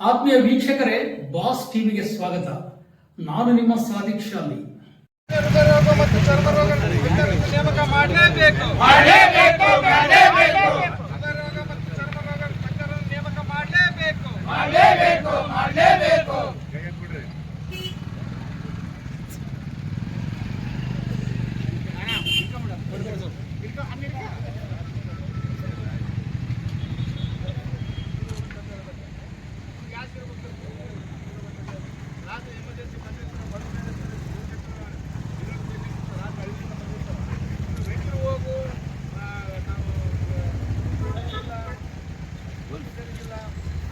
ಆತ್ಮೀಯ ವೀಕ್ಷಕರೇ ಬಾಸ್ ಟಿವಿಗೆ ಸ್ವಾಗತ. ನಾನು ನಿಮ್ಮ ತಜ್ಞರನ್ನು ನೇಮಕ ಮಾಡಲೇಬೇಕು ಹೃದಯರೋಗ ಮತ್ತು ಚರ್ಮ ರೋಗ ತಜ್ಞರನ್ನು ನೇಮಕ ಮಾಡಲೇಬೇಕು ಮಾಡಲೇಬೇಕು ಮಾಡಲೇಬೇಕು ಹೋಗು ಆ, ನಾವು ಇಲ್ಲ, ಇಲ್ಲ,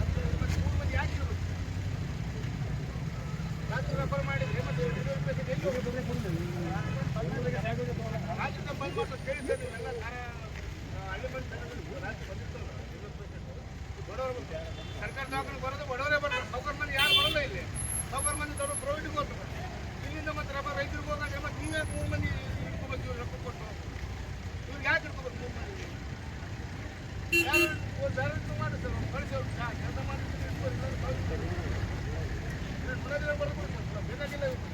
ಅಂತ ಮತ್ತೆ ಮೂರು ಮಂದಿ ಯಾಕೆ ಇರ್ಬೇಕು? ರಾತ್ರಿ ರೆಫರ್ ಮಾಡಿದ್ರೆ ಮತ್ತೆ ಡೆಲಿವರಿ ಪೇಷಂಟ್ ಎಲ್ಲಿ ಹೋಗೋದು? ರಾಜ್ಯದ ಬಂದ್ ಮಾಡ್ತಾರೆ, ಕೇಳಿದ್ದಾರೆ ನೀವೆಲ್ಲ ಕಾರ- ಆ, ಹಳ್ಳಿ ಮಂದಿ ತಗೊಂಡು ರಾತ್ರಿ ಬಂದಿರ್ತಾರಲ್ಲ, ಡೆಲಿವರಿ ಪೇಷಂಟ್. ಬಡವರು ಸರ್ಕಾರ ದವಾಖಾನೆ ಬರೋದು ಬಡವರೇ ಬರ್ತಾರೆ ಸೌಕರ್ ಮಂದಿ ಯಾರು ಬರೋಲ್ಲ ಇಲ್ಲಿ. ಸೌಕರ್ ಮಂದಿ ದೊಡ್ಡ ಪ್ರೈವೇಟಿಗೆ ಹೋಗ್ತಾರೆ ಇಲ್ಲಿಂದ ಮತ್ತೆ ರಬ್ಬ ರೈತರಿಗೆ ಹೋದಾಗ ಮತ್ತೆ ನೀವೇ ಮೂರು ಮಂದಿ ಇಟ್ಕೋಬೇಕು ರೊಕ್ಕ ಕೊಟ್ಟು. ಇವ್ರು ಯಾಕೆ ಇಟ್ಕೋಬೇಕು ಮೂರು ಮಂದಿ ಒಂದು ಬೇರೆ ಮಾಡಿ ಸರ್ ಕಳಿಸಿ ಅವ್ರು ಕೆಲಸ ಮಾಡಿ ಇಟ್ಕೊರಿ, ಇಲ್ಲಾಂದ್ರೆ ಕಳಿಸ್ತಾರೆ. ಇವ್ರು ಬಿಡೋದಿಲ್ಲ, ಬರ್ಬೋದು ಸರ್, ಬೇಕಾಗಿಲ್ಲ ಇವ್ರು.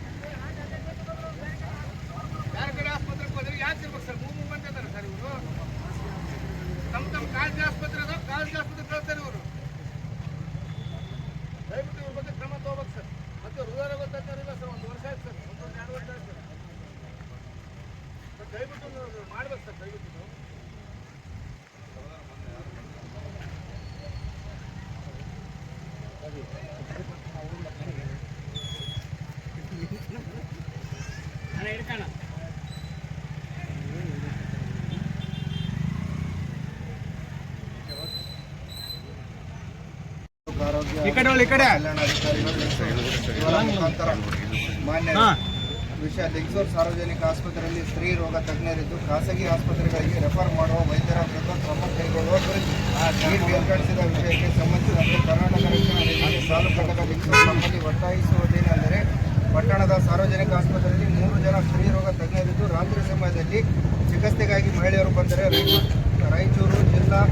ಬೇರೆ ಕಡೆ ಆಸ್ಪತ್ರೆಗೆ ಹೋದ್ರೆ ಯಾಕೆ ಇರ್ಬೇಕು ಸರ್ ಮೂರು ಮೂರು ಮಂದಿ ಇದ್ದಾರೆ ಸರ್ ಇವರು ತಮ್ಮ ತಮ್ಮ ಕಾಳಜಿ ಆಸ್ಪತ್ರೆ ಅದಾವ, ಕಾಳಜಿ ಆಸ್ಪತ್ರೆ ಕಳ್ತಾರೆ ಇವರು. ದಯವಿಟ್ಟು ಇವ್ರ ಬಗ್ಗೆ ಕ್ರಮ ತಗೋಬೇಕು ಸರ್. ಮತ್ತೆ ಹೃದಯ ರೋಗ ಸರ್, ಒಂದು ವರ್ಷ ಆಯ್ತು ಸರ್ ಒಂದು ಎರಡು ವರ್ಷ ಆಯ್ತು ಸರ್. ದಯವಿಟ್ಟು ಮಾಡ್ಬೇಕು ಸರ್, ದಯವಿಟ್ಟು ನೀವು. ಈ ಕಡೆ ಮುಖಾಂತರ. ಮಾನ್ಯ ವಿಷಯ ಲಿಂಗಸೂರು ಸಾರ್ವಜನಿಕ ಆಸ್ಪತ್ರೆಯಲ್ಲಿ ಸ್ತ್ರೀ ರೋಗ ತಜ್ಞರಿದ್ದು ಖಾಸಗಿ ಆಸ್ಪತ್ರೆಗಳಿಗೆ ರೆಫರ್ ಮಾಡುವ ವೈದ್ಯರ ವಿರುದ್ಧ ಕ್ರಮ ಕೈಗೊಳ್ಳುವ ಕುರಿತು ಬೇರ್ಪಡಿಸಿದ ವಿಷಯಕ್ಕೆ ಸಂಬಂಧಿಸಿದಂತೆ ಕರ್ನಾಟಕ ರಕ್ಷಣಾ ತಾಲೂಕು ಸಾಲು ಘಟಕ ನಮ್ಮಲ್ಲಿ ಒತ್ತಾಯಿಸುವುದೇನೆಂದರೆ ಪಟ್ಟಣದ ಸಾರ್ವಜನಿಕ ಆಸ್ಪತ್ರೆಯಲ್ಲಿ ಮೂರು ಜನ ಸ್ತ್ರೀ ರೋಗ ತಜ್ಞರಿದ್ದು ರಾತ್ರಿ ಸಮಯದಲ್ಲಿ ಚಿಕಿತ್ಸೆಗಾಗಿ ಮಹಿಳೆಯರು ಬಂದರೆ ರಾಯಚೂರು ಜಿಲ್ಲಾ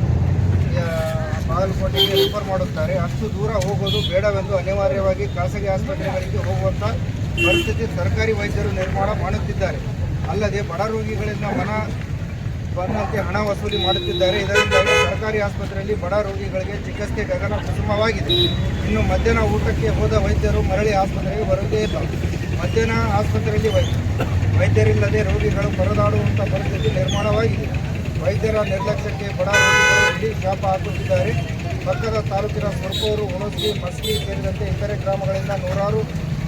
ಬಾಗಲಕೋಟೆಗೆ ರೆಫರ್ ಮಾಡುತ್ತಾರೆ. ಅಷ್ಟು ದೂರ ಹೋಗೋದು ಬೇಡವೆಂದು ಅನಿವಾರ್ಯವಾಗಿ ಖಾಸಗಿ ಆಸ್ಪತ್ರೆಗಳಿಗೆ ಹೋಗುವಂಥ ಪರಿಸ್ಥಿತಿ ಸರ್ಕಾರಿ ವೈದ್ಯರು ನಿರ್ಮಾಣ ಮಾಡುತ್ತಿದ್ದಾರೆ. ಅಲ್ಲದೆ ಬಡ ರೋಗಿಗಳಿಂದ ಮನ ಬಂದಂತೆ ಹಣ ವಸೂಲಿ ಮಾಡುತ್ತಿದ್ದಾರೆ. ಇದರಿಂದಾಗಿ ಸರ್ಕಾರಿ ಆಸ್ಪತ್ರೆಯಲ್ಲಿ ಬಡ ರೋಗಿಗಳಿಗೆ ಚಿಕಿತ್ಸೆ ಗಗನ ಕುಸುಮವಾಗಿದೆ. ಇನ್ನು ಮಧ್ಯಾಹ್ನ ಊಟಕ್ಕೆ ಹೋದ ವೈದ್ಯರು ಮರಳಿ ಆಸ್ಪತ್ರೆಗೆ ಬರುವುದೇ ಇಲ್ಲ. ಮಧ್ಯಾಹ್ನ ಆಸ್ಪತ್ರೆಯಲ್ಲಿ ವೈದ್ಯರಿಲ್ಲದೆ ರೋಗಿಗಳು ಪರದಾಡುವಂಥ ಪರಿಸ್ಥಿತಿ ನಿರ್ಮಾಣವಾಗಿದೆ. ವೈದ್ಯರ ನಿರ್ಲಕ್ಷ್ಯಕ್ಕೆ ಬಡ ರೋಗಿಗಳು ಇಡೀ ಶಾಪ ಹಾಕುತ್ತಿದ್ದಾರೆ. ಪಕ್ಕದ ತಾಲೂಕಿನ ಸ್ವರ್ಪೂರು ಹುಣಸ್ಗಿ ಮಸ್ಕಿ ಸೇರಿದಂತೆ ಇತರೆ ಗ್ರಾಮಗಳಿಂದ ನೂರಾರು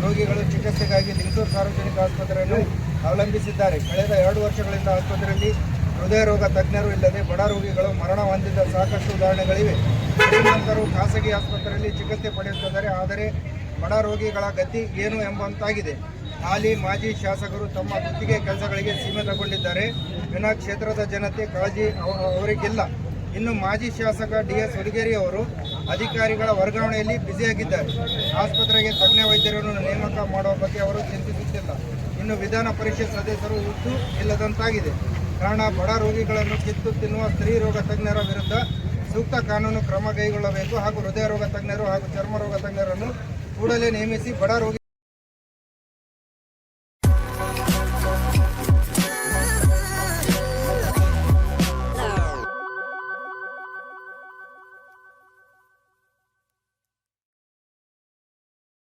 ರೋಗಿಗಳು ಚಿಕಿತ್ಸೆಗಾಗಿ ಲಿಂಗೂರು ಸಾರ್ವಜನಿಕ ಆಸ್ಪತ್ರೆಯನ್ನು ಅವಲಂಬಿಸಿದ್ದಾರೆ. ಕಳೆದ ಎರಡು ವರ್ಷಗಳಿಂದ ಆಸ್ಪತ್ರೆಯಲ್ಲಿ ಹೃದಯ ರೋಗ ತಜ್ಞರು ಇಲ್ಲದೆ ಬಡ ರೋಗಿಗಳು ಮರಣ ಹೊಂದಿದ್ದ ಸಾಕಷ್ಟು ಉದಾಹರಣೆಗಳಿವೆ. ಶ್ರೀಮಂತರು ಖಾಸಗಿ ಆಸ್ಪತ್ರೆಯಲ್ಲಿ ಚಿಕಿತ್ಸೆ ಪಡೆಯುತ್ತಿದ್ದಾರೆ. ಆದರೆ ಬಡ ರೋಗಿಗಳ ಗತಿ ಏನು ಎಂಬಂತಾಗಿದೆ. ಹಾಲಿ ಮಾಜಿ ಶಾಸಕರು ತಮ್ಮ ಗುತ್ತಿಗೆ ಕೆಲಸಗಳಿಗೆ ಸೀಮಿತಗೊಂಡಿದ್ದಾರೆ ವಿನ ಕ್ಷೇತ್ರದ ಜನತೆ ಕಾಳಜಿ ಅವ- ಅವರಿಗಿಲ್ಲ. ಇನ್ನು ಮಾಜಿ ಶಾಸಕ ಡಿ ಎಸ್ ಹುಲಿಗೇರಿ ಅವರು ಅಧಿಕಾರಿಗಳ ವರ್ಗಾವಣೆಯಲ್ಲಿ ಬ್ಯುಸಿಯಾಗಿದ್ದಾರೆ. ಆಸ್ಪತ್ರೆಗೆ ತಜ್ಞ ವೈದ್ಯರನ್ನು ನೇಮಕ ಮಾಡುವ ಬಗ್ಗೆ ಅವರು ಚಿಂತಿಸುತ್ತಿಲ್ಲ. ಇನ್ನು ವಿಧಾನ ಪರಿಷತ್ ಸದಸ್ಯರು ಹುಟ್ಟು ಇಲ್ಲದಂತಾಗಿದೆ. ಕಾರಣ, ಬಡ ರೋಗಿಗಳನ್ನು ಕಿತ್ತು ತಿನ್ನುವ ಸ್ತ್ರೀ ರೋಗ ತಜ್ಞರ ವಿರುದ್ಧ ಸೂಕ್ತ ಕಾನೂನು ಕ್ರಮ ಕೈಗೊಳ್ಳಬೇಕು ಹಾಗೂ ಹೃದಯ ರೋಗ ತಜ್ಞರು ಹಾಗೂ ಚರ್ಮ ರೋಗ ತಜ್ಞರನ್ನು ಕೂಡಲೇ ನೇಮಿಸಿ ಬಡ ರೋಗಿ